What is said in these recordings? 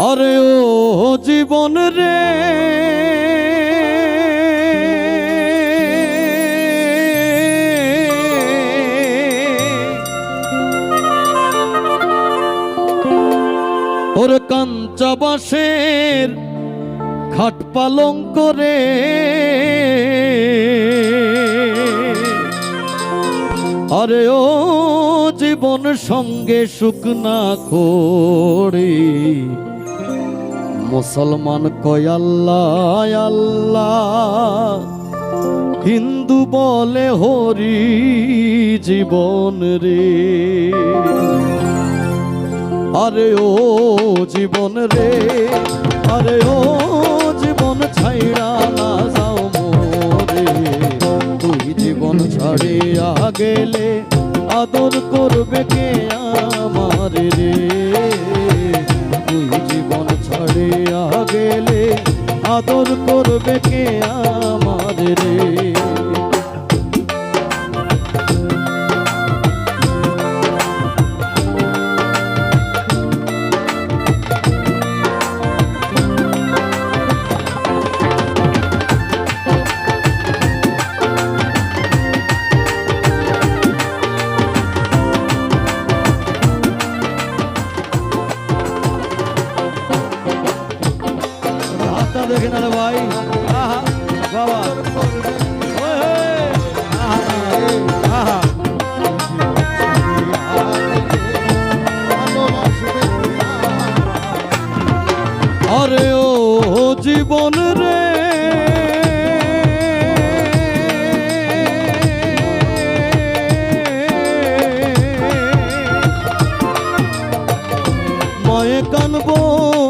আরে ও জীবন রে। ওর কাঞ্চা বাঁশের খাট পালং করে। আরে ও জীবন সঙ্গে শুকনা খড়ি মুসলমান কয় আল্লাহ আল্লাহ। হিন্দু বলে হরি জীবন রে। আরে ও জীবন রে, আরে ও হাতটা দেখে না রে ভাই। আহা বাবা। আহা। আরে জীবন রে। মায়ে কানবো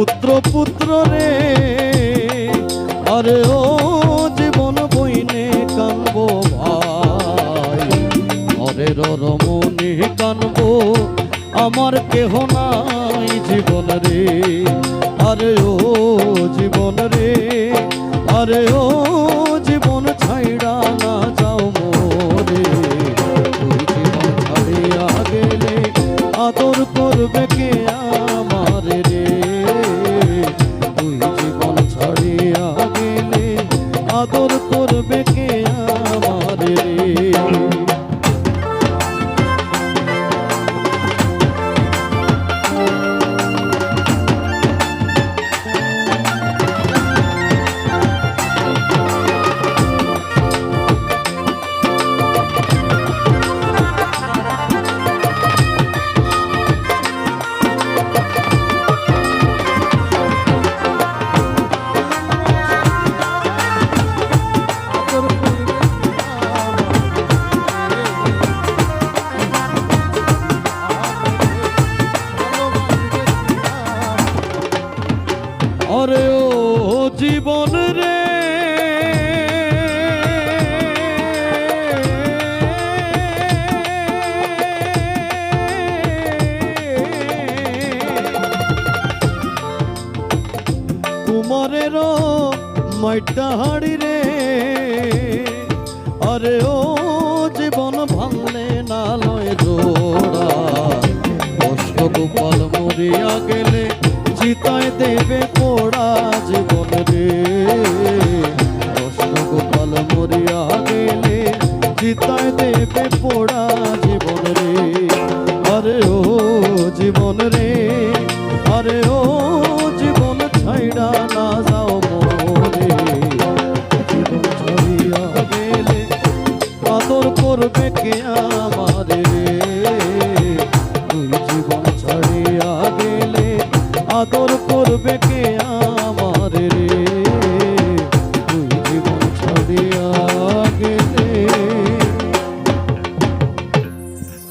পুত্র পুত্র রে। আরে ও জীবন বইনে কানবো ভাই। হরের রমণী, কানবো, আমার কেহ নাই জীবন রে। আরে ও জীবন রে, আরে ও জীবন ছাইড়া না যাও মোরে। জীবন ছাড়িয়া গেলে আদর করবে কে আরে ও জীবন রে। কুমারের মাইটা হাড়ি রে। আরে ও জীবন ভাঙলে না লয় জোড়া। কষ্ট গোপাল মরিয়া গেলে চিতায় দেবে আরে ও জীবন ছাইড়া না যাও মোরে। জীবন ছাড়িয়া গেলে আদর করবে কে আমারে তুই জীবন ছাড়িয়া গেলে আদর করবে কে আমারে রে?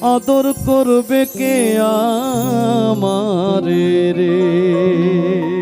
আদর করবে কে আমারে রে?